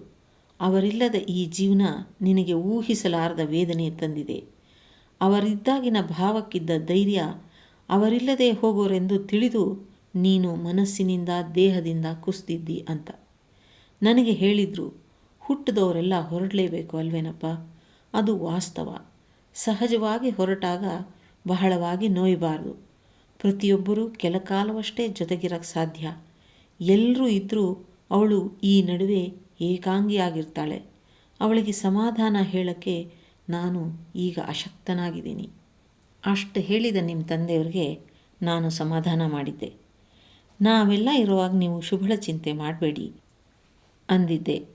ಅವರಿಲ್ಲದ ಈ ಜೀವನ ನಿನಗೆ ಊಹಿಸಲಾರದ ವೇದನೆ ತಂದಿದೆ. ಅವರಿದ್ದಾಗಿನ ಭಾವಕ್ಕಿದ್ದ ಧೈರ್ಯ ಅವರಿಲ್ಲದೆ ಹೋಗೋರೆಂದು ತಿಳಿದು ನೀನು ಮನಸ್ಸಿನಿಂದ ದೇಹದಿಂದ ಕುಸ್ತಿದ್ದಿ ಅಂತ. ನನಗೆ ಹೇಳಿದರು, ಹುಟ್ಟಿದವರೆಲ್ಲ ಹೊರಡಲೇಬೇಕು ಅಲ್ವೇನಪ್ಪ? ಅದು ವಾಸ್ತವ. ಸಹಜವಾಗಿ ಹೊರಟಾಗ ಬಹಳವಾಗಿ ನೋಯಬಾರದು. ಪ್ರತಿಯೊಬ್ಬರೂ ಕೆಲ ಕಾಲವಷ್ಟೇ ಜೊತೆಗಿರಕ್ಕೆ ಸಾಧ್ಯ. ಎಲ್ಲರೂ ಇದ್ದರೂ ಅವಳು ಈ ನಡುವೆ ಏಕಾಂಗಿಯಾಗಿರ್ತಾಳೆ. ಅವಳಿಗೆ ಸಮಾಧಾನ ಹೇಳಕ್ಕೆ ನಾನು ಈಗ ಅಶಕ್ತನಾಗಿದ್ದೀನಿ. ಅಷ್ಟು ಹೇಳಿದ ನಿಮ್ಮ ತಂದೆಯವ್ರಿಗೆ ನಾನು ಸಮಾಧಾನ ಮಾಡಿದ್ದೆ. ನಾವೆಲ್ಲ ಇರುವಾಗ ನೀವು ಶುಭಳ ಚಿಂತೆ ಮಾಡಬೇಡಿ ಅಂದಿದ್ದೆ.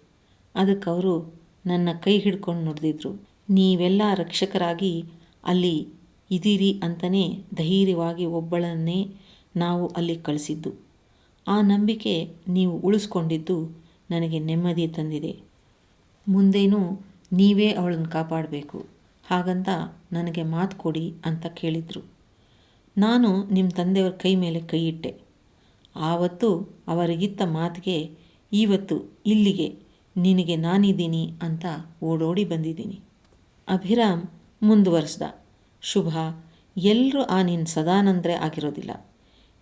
ಅದಕ್ಕೆ ಅವರು ನನ್ನ ಕೈ ಹಿಡ್ಕೊಂಡು ನುಡಿದಿದ್ರು. ನೀವೆಲ್ಲ ರಕ್ಷಕರಾಗಿ ಅಲ್ಲಿ ಇದ್ದೀರಿ ಅಂತಲೇ ಧೈರ್ಯವಾಗಿ ಒಬ್ಬಳನ್ನೇ ನಾವು ಅಲ್ಲಿ ಕಳಿಸಿದ್ದು. ಆ ನಂಬಿಕೆ ನೀವು ಉಳಿಸ್ಕೊಂಡಿದ್ದು ನನಗೆ ನೆಮ್ಮದಿ ತಂದಿದೆ. ಮುಂದೇನೂ ನೀವೇ ಅವಳನ್ನು ಕಾಪಾಡಬೇಕು. ಹಾಗಂತ ನನಗೆ ಮಾತು ಕೊಡಿ ಅಂತ ಕೇಳಿದರು. ನಾನು ನಿಮ್ಮ ತಂದೆಯವ್ರ ಕೈ ಮೇಲೆ ಕೈ ಇಟ್ಟೆ. ಆವತ್ತು ಅವರಿಗಿತ್ತ ಮಾತಿಗೆ ಇವತ್ತು ಇಲ್ಲಿಗೆ ನಿನಗೆ ನಾನಿದ್ದೀನಿ ಅಂತ ಓಡೋಡಿ ಬಂದಿದ್ದೀನಿ. ಅಭಿರಾಮ್ ಮುಂದುವರಿಸ್ದ. ಶುಭ ಎಲ್ಲರೂ ಆ ನಿನ್ನ ಸದಾನಂದ್ರೆ ಆಗಿರೋದಿಲ್ಲ.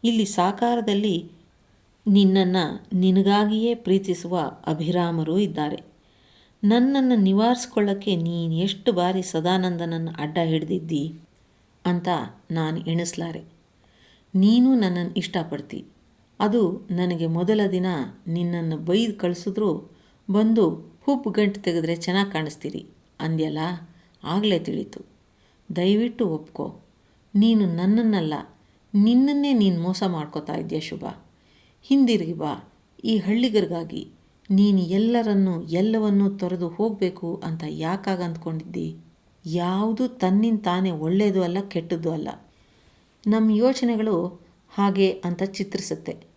ಇಲ್ಲಿ ಸಾಕಾರದಲ್ಲಿ ನಿನ್ನನ್ನು ನಿನಗಾಗಿಯೇ ಪ್ರೀತಿಸುವ ಅಭಿರಾಮರೂ ಇದ್ದಾರೆ. ನನ್ನನ್ನು ನಿವಾರಿಸ್ಕೊಳ್ಳೋಕ್ಕೆ ನೀನು ಎಷ್ಟು ಬಾರಿ ಸದಾನಂದನನ್ನು ಅಡ್ಡ ಹಿಡಿದಿದ್ದಿ ಅಂತ ನಾನು ಎಣಿಸ್ಲಾರೆ. ನೀನು ನನ್ನನ್ನು ಇಷ್ಟಪಡ್ತಿ. ಅದು ನನಗೆ ಮೊದಲ ದಿನ ನಿನ್ನನ್ನು ಬೈದು ಕಳಿಸಿದ್ರು ಬಂದು ಹುಪ್ಪು ಗಂಟು ತೆಗೆದ್ರೆ ಚೆನ್ನಾಗಿ ಕಾಣಿಸ್ತೀರಿ. ಅಂದ್ಯಲ್ಲ? ಆಗಲೇ ತಿಳಿತು. ದಯವಿಟ್ಟು ಒಪ್ಕೋ. ನೀನು ನನ್ನನ್ನಲ್ಲ, ನಿನ್ನನ್ನೇ ನೀನು ಮೋಸ ಮಾಡ್ಕೋತಾ ಇದೆಯಾ ಶುಭ? ಹಿಂದಿರುಗಿ ಬಾ. ಈ ಹಳ್ಳಿಗರಿಗಾಗಿ ನೀನು ಎಲ್ಲರನ್ನೂ, ಎಲ್ಲವನ್ನೂ ತೊರೆದು ಹೋಗಬೇಕು ಅಂತ ಯಾಕಾಗ ಅಂದ್ಕೊಂಡಿದ್ದಿ? ಯಾವುದು ತನ್ನಿಂದ ತಾನೇ ಒಳ್ಳೆಯದು ಅಲ್ಲ ಕೆಟ್ಟದ್ದು ಅಲ್ಲ. ನಮ್ಮ ಯೋಚನೆಗಳು ಹಾಗೆ ಅಂತ ಚಿತ್ರಿಸುತ್ತೆ.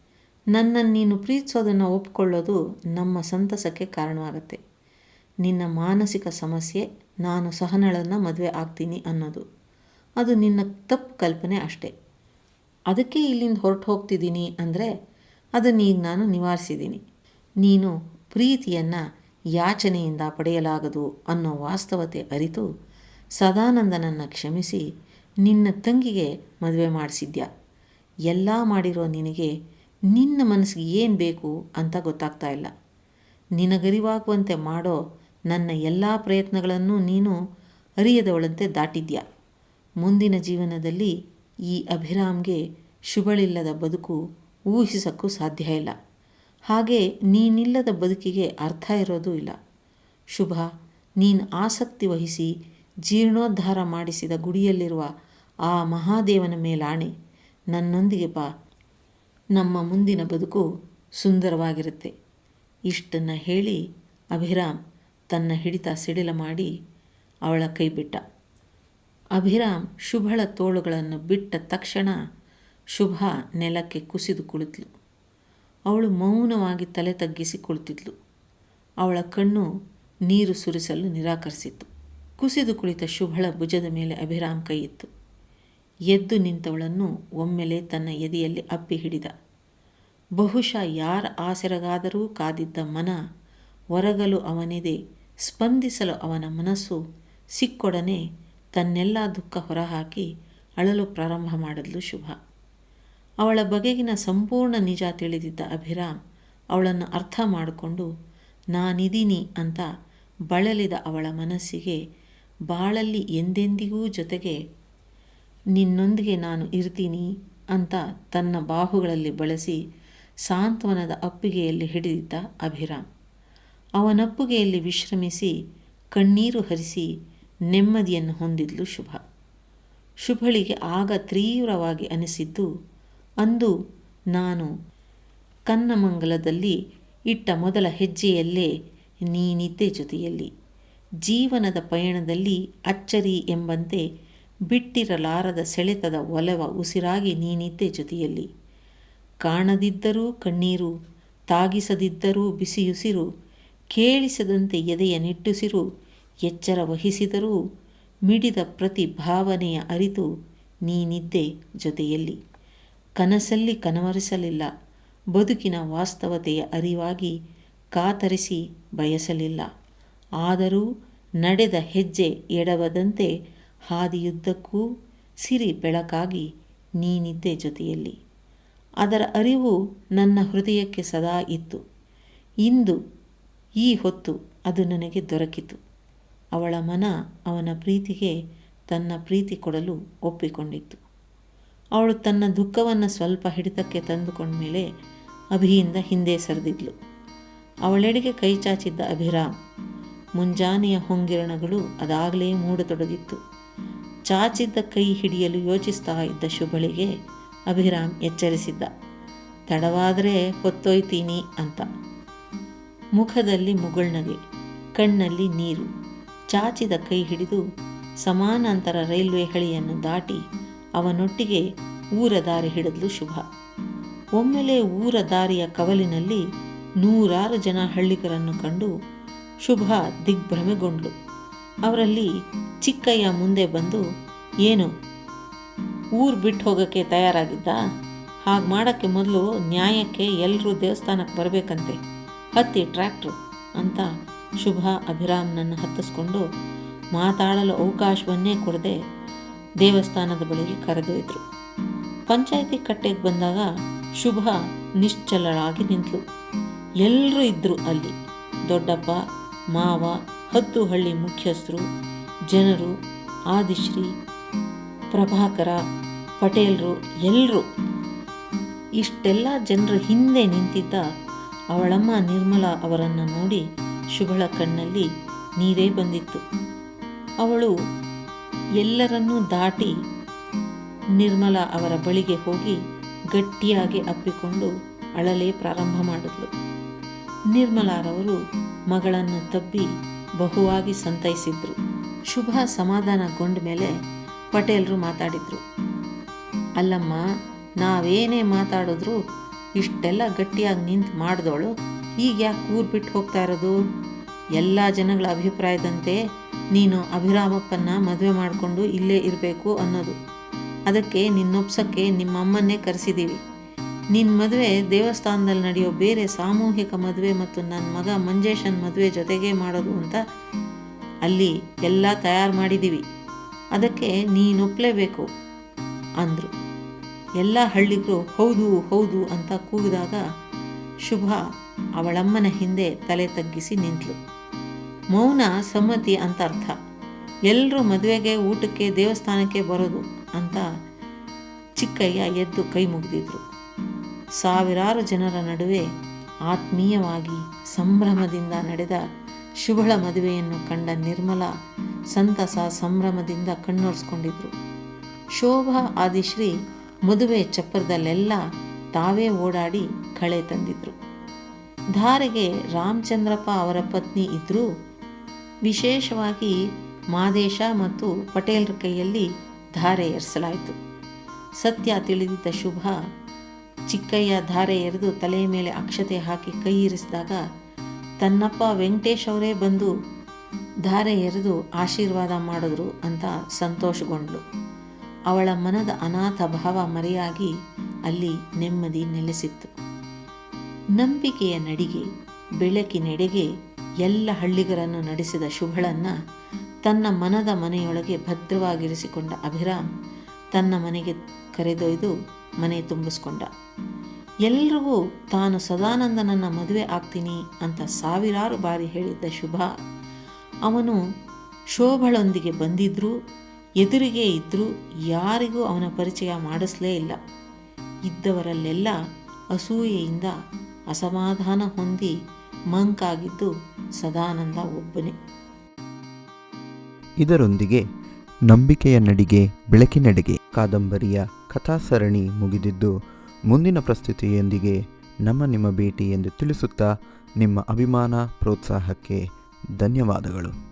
ನನ್ನನ್ನು ನೀನು ಪ್ರೀತಿಸೋದನ್ನು ಒಪ್ಕೊಳ್ಳೋದು ನಮ್ಮ ಸಂತಸಕ್ಕೆ ಕಾರಣವಾಗುತ್ತೆ. ನಿನ್ನ ಮಾನಸಿಕ ಸಮಸ್ಯೆ, ನಾನು ಸಹನಳನ್ನು ಮದುವೆ ಆಗ್ತೀನಿ ಅನ್ನೋದು. ಅದು ನಿನ್ನ ತಪ್ಪು ಕಲ್ಪನೆ ಅಷ್ಟೇ. ಅದಕ್ಕೆ ಇಲ್ಲಿಂದ ಹೊರಟು ಹೋಗ್ತಿದ್ದೀನಿ ಅಂದರೆ ಅದನ್ನು ಈಗ ನಾನು ನಿವಾರಿಸಿದ್ದೀನಿ. ನೀನು ಪ್ರೀತಿಯನ್ನು ಯಾಚನೆಯಿಂದ ಪಡೆಯಲಾಗದು ಅನ್ನೋ ವಾಸ್ತವತೆ ಅರಿತು ಸದಾನಂದನನ್ನು ಕ್ಷಮಿಸಿ ನಿನ್ನ ತಂಗಿಗೆ ಮದುವೆ ಮಾಡಿಸಿದ್ಯಾ. ಎಲ್ಲ ಮಾಡಿರೋ ನಿನಗೆ ನಿನ್ನ ಮನಸ್ಸಿಗೆ ಏನು ಬೇಕು ಅಂತ ಗೊತ್ತಾಗ್ತಾ ಇಲ್ಲ. ನಿನಗರಿವಾಗುವಂತೆ ಮಾಡೋ ನನ್ನ ಎಲ್ಲ ಪ್ರಯತ್ನಗಳನ್ನು ನೀನು ಅರಿಯದವಳಂತೆ ದಾಟಿದ್ಯಾ. ಮುಂದಿನ ಜೀವನದಲ್ಲಿ ಈ ಅಭಿರಾಮ್ಗೆ ಶುಭಳಿಲ್ಲದ ಬದುಕು ಊಹಿಸಕ್ಕೂ ಸಾಧ್ಯ ಇಲ್ಲ. ಹಾಗೆ ನೀನಿಲ್ಲದ ಬದುಕಿಗೆ ಅರ್ಥ ಇರೋದೂ ಇಲ್ಲ. ಶುಭ, ನೀನು ಆಸಕ್ತಿ ವಹಿಸಿ ಜೀರ್ಣೋದ್ಧಾರ ಮಾಡಿಸಿದ ಗುಡಿಯಲ್ಲಿರುವ ಆ ಮಹಾದೇವನ ಮೇಲಾಣೆ ನನ್ನೊಂದಿಗೆ ಬಾ. ನಮ್ಮ ಮುಂದಿನ ಬದುಕು ಸುಂದರವಾಗಿರುತ್ತೆ. ಇಷ್ಟನ್ನು ಹೇಳಿ ಅಭಿರಾಮ್ ತನ್ನ ಹಿಡಿತ ಸಿಡಿಲ ಮಾಡಿ ಅವಳ ಕೈ ಬಿಟ್ಟ ಅಭಿರಾಮ್ ಶುಭಳ ತೋಳುಗಳನ್ನು ಬಿಟ್ಟ ತಕ್ಷಣ ಶುಭ ನೆಲಕ್ಕೆ ಕುಸಿದು ಕುಳಿತಳು ಅವಳು ಮೌನವಾಗಿ ತಲೆ ತಗ್ಗಿಸಿ ಕುಳಿತಿದ್ಲು. ಅವಳ ಕಣ್ಣು ನೀರು ಸುರಿಸಲು ನಿರಾಕರಿಸಿತ್ತು. ಕುಸಿದು ಕುಳಿತ ಶುಭಳ ಭುಜದ ಮೇಲೆ ಅಭಿರಾಮ್ ಕೈ ಇತ್ತು ಎದ್ದು ನಿಂತವಳನ್ನು ಒಮ್ಮೆಲೆ ತನ್ನ ಎದೆಯಲ್ಲಿ ಅಪ್ಪಿ ಹಿಡಿದ. ಬಹುಶಃ ಯಾರ ಆಸೆರಗಾದರೂ ಕಾದಿದ್ದ ಮನ ಒರಗಲು ಅವನಿದೆ, ಸ್ಪಂದಿಸಲು ಅವನ ಮನಸ್ಸು ಸಿಕ್ಕೊಡನೆ ತನ್ನೆಲ್ಲ ದುಃಖ ಹೊರಹಾಕಿ ಅಳಲು ಪ್ರಾರಂಭ ಮಾಡಿದ್ಲು ಶುಭ. ಅವಳ ಬಗೆಗಿನ ಸಂಪೂರ್ಣ ನಿಜ ತಿಳಿದಿದ್ದ ಅಭಿರಾಮ್ ಅವಳನ್ನು ಅರ್ಥ ಮಾಡಿಕೊಂಡು ನಾನಿದ್ದೀನಿ ಅಂತ ಬಳಲಿದ ಅವಳ ಮನಸ್ಸಿಗೆ ಬಾಳಲ್ಲಿ ಎಂದೆಂದಿಗೂ ಜೊತೆಗೆ ನಿನ್ನೊಂದಿಗೆ ನಾನು ಇರ್ತೀನಿ ಅಂತ ತನ್ನ ಬಾಹುಗಳಲ್ಲಿ ಬಳಸಿ ಸಾಂತ್ವನದ ಅಪ್ಪಿಗೆಯಲ್ಲಿ ಹಿಡಿದಿದ್ದ ಅಭಿರಾಮ್. ಅವನಪ್ಪುಗೆಯಲ್ಲಿ ವಿಶ್ರಮಿಸಿ ಕಣ್ಣೀರು ಹರಿಸಿ ನೆಮ್ಮದಿಯನ್ನು ಹೊಂದಿದ್ಲು ಶುಭ. ಶುಭಳಿಗೆ ಆಗ ತೀವ್ರವಾಗಿ ಅನಿಸಿದ್ದು, ಅಂದು ನಾನು ಕನ್ನಮಂಗಲದಲ್ಲಿ ಇಟ್ಟ ಮೊದಲ ಹೆಜ್ಜೆಯಲ್ಲೇ ನೀನಿದ್ದೆ ಜೊತೆಯಲ್ಲಿ. ಜೀವನದ ಪಯಣದಲ್ಲಿ ಅಚ್ಚರಿ ಎಂಬಂತೆ ಬಿಟ್ಟಿರಲಾರದ ಸೆಳೆತದ ಒಲವ ಉಸಿರಾಗಿ ನೀನಿದ್ದೆ ಜೊತೆಯಲ್ಲಿ. ಕಾಣದಿದ್ದರೂ ಕಣ್ಣೀರು, ತಾಗಿಸದಿದ್ದರೂ ಬಿಸಿಯುಸಿರು, ಕೇಳಿಸದಂತೆ ಎದೆಯ ನಿಟ್ಟುಸಿರು, ಎಚ್ಚರ ವಹಿಸಿದರೂ ಮಿಡಿದ ಪ್ರತಿ ಭಾವನೆಯ ಅರಿತು ನೀನಿದ್ದೆ ಜೊತೆಯಲ್ಲಿ. ಕನಸಲ್ಲಿ ಕನವರಿಸಲಿಲ್ಲ, ಬದುಕಿನ ವಾಸ್ತವತೆಯ ಅರಿವಾಗಿ ಕಾತರಿಸಿ ಬಯಸಲಿಲ್ಲ. ಆದರೂ ನಡೆದ ಹೆಜ್ಜೆ ಎಡವದಂತೆ ಹಾದಿಯುದ್ದಕ್ಕೂ ಸಿರಿ ಬೆಳಕಾಗಿ ನೀನಿದ್ದೆ ಜೊತೆಯಲ್ಲಿ. ಅದರ ಅರಿವು ನನ್ನ ಹೃದಯಕ್ಕೆ ಸದಾ ಇತ್ತು. ಇಂದು ಈ ಹೊತ್ತು ಅದು ನನಗೆ ದೊರಕಿತು. ಅವಳ ಮನ ಅವನ ಪ್ರೀತಿಗೆ ತನ್ನ ಪ್ರೀತಿ ಕೊಡಲು ಒಪ್ಪಿಕೊಂಡಿತ್ತು. ಅವಳು ತನ್ನ ದುಃಖವನ್ನು ಸ್ವಲ್ಪ ಹಿಡಿತಕ್ಕೆ ತಂದುಕೊಂಡ ಮೇಲೆ ಅಭಿಯಿಂದ ಹಿಂದೆ ಸರಿದಿದ್ಲು. ಅವಳೆಡೆಗೆ ಕೈ ಚಾಚಿದ್ದ ಅಭಿರಾಮ್ ಮುಂಜಾನೆಯ ಹೊಂಗಿರಣಗಳು ಅದಾಗಲೇ ಮೂಡತೊಡಗಿತ್ತು. ಚಾಚಿದ್ದ ಕೈ ಹಿಡಿಯಲು ಯೋಚಿಸ್ತಾ ಇದ್ದ ಶುಭಳಿಗೆ ಅಭಿರಾಮ್ ಎಚ್ಚರಿಸಿದ್ದ. ತಡವಾದರೆ ಹೊತ್ತೊಯ್ತೀನಿ ಅಂತ. ಮುಖದಲ್ಲಿ ಮುಗುಳ್ನಗೆ ಕಣ್ಣಲ್ಲಿ ನೀರು. ಚಾಚಿದ ಕೈ ಹಿಡಿದು ಸಮಾನಾಂತರ ರೈಲ್ವೆ ಹಳಿಯನ್ನು ದಾಟಿ ಅವನೊಟ್ಟಿಗೆ ಊರ ದಾರಿ ಹಿಡಿದ್ಲು ಶುಭ. ಒಮ್ಮೆಲೆ ಊರ ದಾರಿಯ ಕವಲಿನಲ್ಲಿ ನೂರಾರು ಜನ ಹಳ್ಳಿಗರನ್ನು ಕಂಡು ಶುಭ ದಿಗ್ಭ್ರಮೆಗೊಂಡ್ಳು ಅವರಲ್ಲಿ ಚಿಕ್ಕಯ್ಯ ಮುಂದೆ ಬಂದು, ಏನು? ಊರು ಬಿಟ್ಟು ಹೋಗೋಕ್ಕೆ ತಯಾರಾಗಿದ್ದ? ಹಾಗೆ ಮಾಡೋಕ್ಕೆ ಮೊದಲು ನ್ಯಾಯಕ್ಕೆ ಎಲ್ಲರೂ ದೇವಸ್ಥಾನಕ್ಕೆ ಬರಬೇಕಂತೆ. ಹತ್ತಿ ಟ್ರ್ಯಾಕ್ಟ್ರು ಅಂತ ಶುಭ ಅಭಿರಾಮ್ನನ್ನು ಹತ್ತಿಸ್ಕೊಂಡು ಮಾತಾಡಲು ಅವಕಾಶವನ್ನೇ ಕೊಡದೆ ದೇವಸ್ಥಾನದ ಬಳಿಗೆ ಕರೆದೊಯ್ದರು ಪಂಚಾಯಿತಿ ಕಟ್ಟೆಗೆ ಬಂದಾಗ ಶುಭ ನಿಶ್ಚಲಳಾಗಿ ನಿಂತಳು. ಎಲ್ಲರೂ ಇದ್ದರು ಅಲ್ಲಿ. ದೊಡ್ಡಪ್ಪ ಮಾವ ಹತ್ತು ಹಳ್ಳಿ ಮುಖ್ಯಸ್ಥರು, ಜನರು, ಆದಿಶ್ರೀ, ಪ್ರಭಾಕರ, ಪಟೇಲರು ಎಲ್ಲರೂ ಇಷ್ಟೆಲ್ಲ ಜನರ ಹಿಂದೆ ನಿಂತಿದ್ದ ಅವಳಮ್ಮ ನಿರ್ಮಲಾ ಅವರನ್ನು ನೋಡಿ ಶುಭಳ ಕಣ್ಣಲ್ಲಿ ನೀರೇ ಬಂದಿತ್ತು. ಅವಳು ಎಲ್ಲರನ್ನೂ ದಾಟಿ ನಿರ್ಮಲಾ ಅವರ ಬಳಿಗೆ ಹೋಗಿ ಗಟ್ಟಿಯಾಗಿ ಅಪ್ಪಿಕೊಂಡು ಅಳಲೇ ಪ್ರಾರಂಭ ಮಾಡಿದ್ಲು. ನಿರ್ಮಲಾರವರು ಮಗಳನ್ನು ತಬ್ಬಿ ಬಹುವಾಗಿ ಸಂತೈಸಿದ್ರು. ಶುಭ ಸಮಾಧಾನಗೊಂಡ ಮೇಲೆ ಪಟೇಲ್ರು ಮಾತಾಡಿದ್ರು. ಅಲ್ಲಮ್ಮ, ನಾವೇನೇ ಮಾತಾಡಿದ್ರು ಇಷ್ಟೆಲ್ಲ ಗಟ್ಟಿಯಾಗಿ ನಿಂತು ಮಾಡಿದವಳು ಈಗ ಯಾಕೆ ಊರು ಬಿಟ್ಟು ಹೋಗ್ತಾ ಇರೋದು? ಎಲ್ಲ ಜನಗಳ ಅಭಿಪ್ರಾಯದಂತೆ ನೀನು ಅಭಿರಾಮಪ್ಪನ್ನ ಮದುವೆ ಮಾಡಿಕೊಂಡು ಇಲ್ಲೇ ಇರಬೇಕು ಅನ್ನೋದು. ಅದಕ್ಕೆ ನಿನ್ನೊಪ್ಸಕ್ಕೆ ನಿಮ್ಮಮ್ಮನ್ನೇ ಕರೆಸಿದ್ದೀವಿ ನಿನ್ನ ಮದುವೆ ದೇವಸ್ಥಾನದಲ್ಲಿ ನಡೆಯೋ ಬೇರೆ ಸಾಮೂಹಿಕ ಮದುವೆ ಮತ್ತು ನನ್ನ ಮಗ ಮಂಜೇಶನ್ ಮದುವೆ ಜೊತೆಗೆ ಮಾಡೋದು ಅಂತ ಅಲ್ಲಿ ಎಲ್ಲ ತಯಾರು ಮಾಡಿದ್ದೀವಿ ಅದಕ್ಕೆ ನೀನೊಪ್ಪಲೇಬೇಕು ಅಂದರು. ಎಲ್ಲ ಹಳ್ಳಿಗರು ಹೌದು ಹೌದು ಅಂತ ಕೂಗಿದಾಗ ಶುಭ ಅವಳಮ್ಮನ ಹಿಂದೆ ತಲೆ ತಗ್ಗಿಸಿ ನಿಂತಳು. ಮೌನ ಸಮ್ಮತಿ ಅಂತ ಅರ್ಥ. ಎಲ್ಲರೂ ಮದುವೆಗೆ ಊಟಕ್ಕೆ ದೇವಸ್ಥಾನಕ್ಕೆ ಬರೋದು ಅಂತ ಚಿಕ್ಕಯ್ಯ ಎದ್ದು ಕೈ ಮುಗಿದಿದ್ರು. ಸಾವಿರಾರು ಜನರ ನಡುವೆ ಆತ್ಮೀಯವಾಗಿ ಸಂಭ್ರಮದಿಂದ ನಡೆದ ಶುಭಳ ಮದುವೆಯನ್ನು ಕಂಡ ನಿರ್ಮಲ ಸಂತಸ ಸಂಭ್ರಮದಿಂದ ಕಣ್ಣೊರೆಸ್ಕೊಂಡಿದ್ರು. ಶೋಭಾ, ಆದಿಶ್ರೀ ಮದುವೆ ಚಪ್ಪರದಲ್ಲೆಲ್ಲ ತಾವೇ ಓಡಾಡಿ ಕಳೆ ತಂದಿದ್ರು. ಧಾರೆಗೆ ರಾಮಚಂದ್ರಪ್ಪ ಅವರ ಪತ್ನಿ ಇದ್ದರೂ ವಿಶೇಷವಾಗಿ ಮಾದೇಶ ಮತ್ತು ಪಟೇಲ್ರ ಕೈಯಲ್ಲಿ ಧಾರೆ ಎರೆಸಲಾಯಿತು. ಸತ್ಯ ತಿಳಿದಿದ್ದ ಶುಭ ಚಿಕ್ಕಯ್ಯ ಧಾರೆ ಎರೆದು ತಲೆಯ ಮೇಲೆ ಅಕ್ಷತೆ ಹಾಕಿ ಕೈ ಇರಿಸಿದಾಗ, ತನ್ನಪ್ಪ ವೆಂಕಟೇಶ್ ಅವರೇ ಬಂದು ಧಾರೆ ಎರೆದು ಆಶೀರ್ವಾದ ಮಾಡಿದ್ರು ಅಂತ ಸಂತೋಷಗೊಂಡ್ಳು. ಅವಳ ಮನದ ಅನಾಥ ಭಾವ ಮರೆಯಾಗಿ ಅಲ್ಲಿ ನೆಮ್ಮದಿ ನೆಲೆಸಿತ್ತು. ನಂಬಿಕೆಯ ನಡಿಗೆ, ಬೆಳಕಿನೆಡೆಗೆ ಎಲ್ಲ ಹಳ್ಳಿಗರನ್ನು ನಡೆಸಿದ ಶುಭಳನ್ನ ತನ್ನ ಮನದ ಮನೆಯೊಳಗೆ ಭದ್ರವಾಗಿರಿಸಿಕೊಂಡ ಅಭಿರಾಮ್ ತನ್ನ ಮನೆಗೆ ಕರೆದೊಯ್ದು ಮನೆ ತುಂಬಿಸ್ಕೊಂಡ. ಎಲ್ರಿಗೂ ತಾನು ಸದಾನಂದನನ್ನ ಮದುವೆ ಆಗ್ತೀನಿ ಅಂತ ಸಾವಿರಾರು ಬಾರಿ ಹೇಳಿದ್ದ ಶುಭ. ಅವನು ಶೋಭಳೊಂದಿಗೆ ಬಂದಿದ್ರು, ಎದುರಿಗೆ ಇದ್ದರೂ ಯಾರಿಗೂ ಅವನ ಪರಿಚಯ ಮಾಡಿಸಲೇ ಇಲ್ಲ. ಇದ್ದವರಲ್ಲೆಲ್ಲ ಅಸೂಯೆಯಿಂದ ಅಸಮಾಧಾನ ಹೊಂದಿ ಮಂಕಾಗಿದ್ದು ಸದಾನಂದ ಒಬ್ಬನೇ. ಇದರೊಂದಿಗೆ ನಂಬಿಕೆಯ ನಡಿಗೆ, ಬೆಳಕಿನೆಡೆಗೆ ಕಾದಂಬರಿಯ ಕಥಾಸರಣಿ ಮುಗಿದಿದ್ದು ಮುಂದಿನ ಪ್ರಸ್ತುತಿಯೊಂದಿಗೆ ನಮ್ಮ ನಿಮ್ಮ ಭೇಟಿ ಎಂದು ತಿಳಿಸುತ್ತಾ ನಿಮ್ಮ ಅಭಿಮಾನ ಪ್ರೋತ್ಸಾಹಕ್ಕೆ ಧನ್ಯವಾದಗಳು.